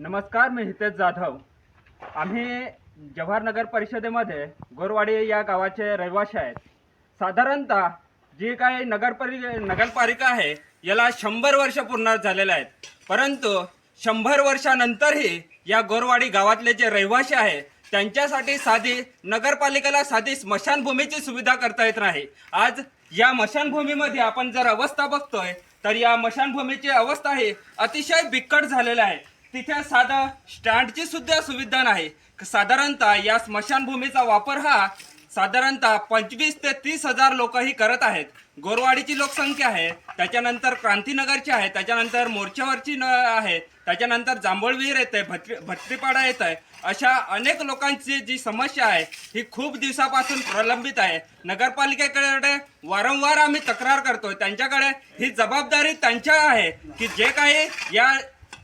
नमस्कार मी हितेश जाधव. आम्ही जवाहर नगर परिषदेमध्ये गोरवाडी या गावाचे रहिवासी आहेत. साधारणतः जी काही नगरपरि नगरपालिका आहे याला शंभर वर्ष पूर्ण झालेले आहेत. परंतु शंभर वर्षानंतरही या गोरवाडी गावातले जे रहिवासी आहे त्यांच्यासाठी साधी नगरपालिकेला साधी स्मशानभूमीची सुविधा करता येत नाही. आज या स्मशानभूमीमध्ये आपण जर अवस्था बघतोय तर या मशानभूमीची अवस्था ही अतिशय बिकट झालेली आहे. तिथे साधं स्टँडची सुद्धा सुविधा नाही. साधारणतः या स्मशानभूमीचा वापर हा साधारणतः पंचवीस ते तीस हजार लोक ही करत आहेत. गोरवाडीची लोकसंख्या आहे त्याच्यानंतर क्रांतीनगरची आहे त्याच्यानंतर मोर्चावरची न आहे त्याच्यानंतर जांभूळविहीर आहे भट्टी भट्टीपाडा येत आहे अशा अनेक लोकांची जी समस्या आहे ही खूप दिवसापासून प्रलंबित आहे. नगरपालिकेकडे वारंवार आम्ही तक्रार करतो त्यांच्याकडे ही जबाबदारी त्यांच्या आहे की जे काही या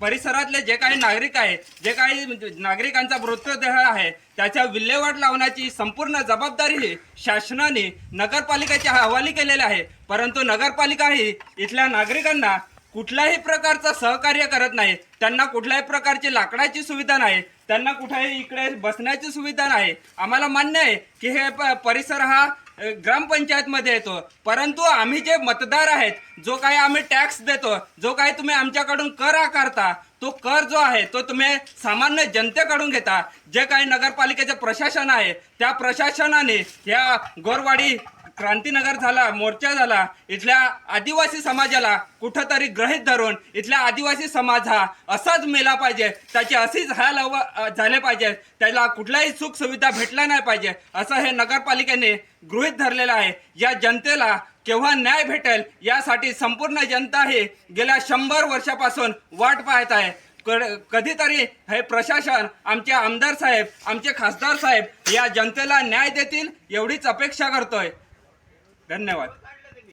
परिसरातले जे काही नागरिक आहे जे काही म्हणजे नागरिकांचा मृतदेह आहे त्याच्या विल्हेवाट लावण्याची संपूर्ण जबाबदारी ही शासनाने नगरपालिकेच्या हवाली केलेली आहे. परंतु नगरपालिका ही इथल्या नागरिकांना कुठल्याही प्रकारचं सहकार्य करत नाही. त्यांना कुठल्याही प्रकारची लाकडाची सुविधा नाही. त्यांना कुठेही इकडे बसण्याची सुविधा नाही. आम्हाला मान्य आहे की हे प- परिसर हा ग्रामपंचायतमध्ये येतो. परंतु आम्ही जे मतदार आहेत जो काही आम्ही टॅक्स देतो जो काही तुम्ही आमच्याकडून कर आकारता तो कर जो आहे तो तुम्ही सामान्य जनतेकडून घेता. जे काही नगरपालिकेचे प्रशासन आहे त्या प्रशासनाने या गोरवाडी क्रांतीनगर झाला मोर्चा झाला इथल्या आदिवासी समाजाला कुठंतरी ग्रहित धरून इथल्या आदिवासी समाज हा असाच मेला पाहिजे त्याची अशीच हाल अव झाले पाहिजे त्याला कुठल्याही सुख सुविधा भेटल्या नाही पाहिजे असं हे नगरपालिकेने गृहित धरलेलं आहे. या जनतेला केव्हा न्याय भेटेल यासाठी संपूर्ण जनता ही गेल्या शंभर वर्षापासून वाट पाहत आहे. कधीतरी हे प्रशासन आमचे आमदार साहेब आमचे खासदार साहेब या जनतेला न्याय देतील एवढीच अपेक्षा करतोय. धन्यवाद.